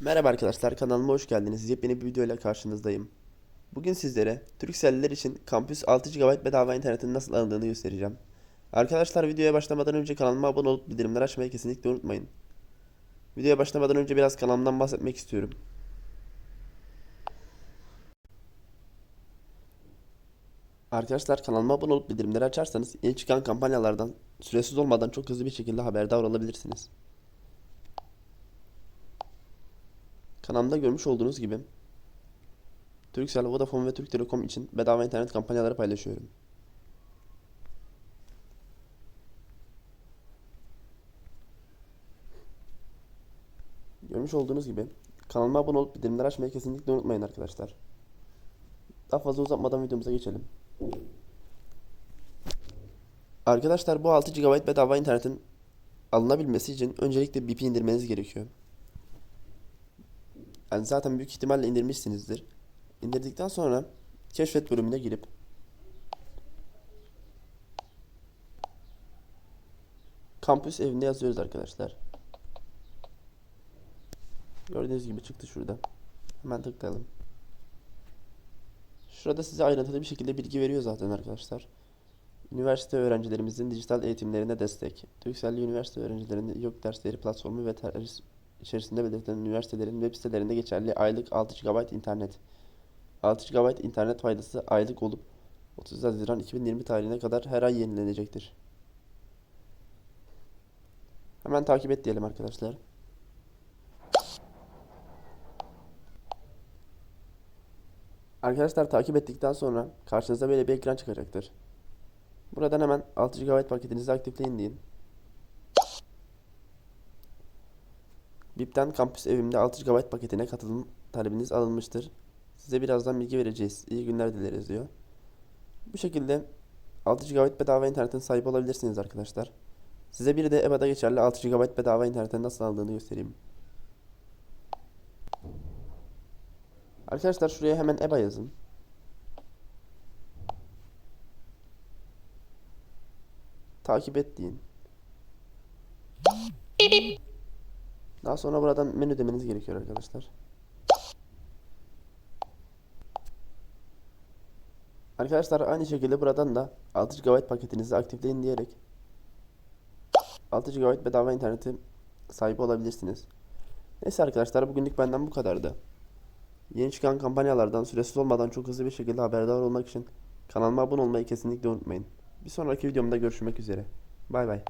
Merhaba arkadaşlar kanalıma hoş geldiniz. Yepyeni bir video ile karşınızdayım. Bugün sizlere Turkcell'liler için kampüs 6 GB bedava internetin nasıl alındığını göstereceğim. Arkadaşlar videoya başlamadan önce kanalıma abone olup bildirimleri açmayı kesinlikle unutmayın. Videoya başlamadan önce biraz kanalımdan bahsetmek istiyorum. Arkadaşlar kanalıma abone olup bildirimleri açarsanız yeni çıkan kampanyalardan süresiz olmadan çok hızlı bir şekilde haberdar olabilirsiniz. Kanalımda görmüş olduğunuz gibi Turkcell, Vodafone ve Türk Telekom için bedava internet kampanyaları paylaşıyorum. Görmüş olduğunuz gibi kanalıma abone olup bildirimleri açmayı kesinlikle unutmayın arkadaşlar. Daha fazla uzatmadan videomuza geçelim. Arkadaşlar bu 6 GB bedava internetin alınabilmesi için öncelikle BP indirmeniz gerekiyor. Yani zaten büyük ihtimalle indirmişsinizdir. İndirdikten sonra keşfet bölümüne girip kampüs evinde yazıyoruz arkadaşlar. Gördüğünüz gibi çıktı şurada. Hemen tıklayalım. Şurada size ayrıntılı bir şekilde bilgi veriyor zaten arkadaşlar. Üniversite öğrencilerimizin dijital eğitimlerine destek. Türkcell'li üniversite öğrencilerinin yok dersleri platformu ve tercih içerisinde belirtilen üniversitelerin web sitelerinde geçerli aylık 6 GB internet. 6 GB internet faydası aylık olup 30 Haziran 2020 tarihine kadar her ay yenilenecektir. Hemen takip et diyelim arkadaşlar. Arkadaşlar takip ettikten sonra karşınıza böyle bir ekran çıkacaktır. Buradan hemen 6 GB paketinizi aktifleyin deyin. BIP'ten kampüs evimde 6 GB paketine katılım talebiniz alınmıştır. Size birazdan bilgi vereceğiz. İyi günler dileriz diyor. Bu şekilde 6 GB bedava internetin sahibi olabilirsiniz arkadaşlar. Size bir de EBA'da geçerli 6 GB bedava internetin nasıl aldığını göstereyim. Arkadaşlar şuraya hemen EBA yazın. Takip et deyin. Daha sonra buradan menü demeniz gerekiyor arkadaşlar. Arkadaşlar aynı şekilde buradan da 6 GB paketinizi aktifleyin diyerek 6 GB bedava interneti sahibi olabilirsiniz. Neyse arkadaşlar bugünlük benden bu kadardı. Yeni çıkan kampanyalardan süresiz olmadan çok hızlı bir şekilde haberdar olmak için kanalıma abone olmayı kesinlikle unutmayın. Bir sonraki videomda görüşmek üzere. Bay bay.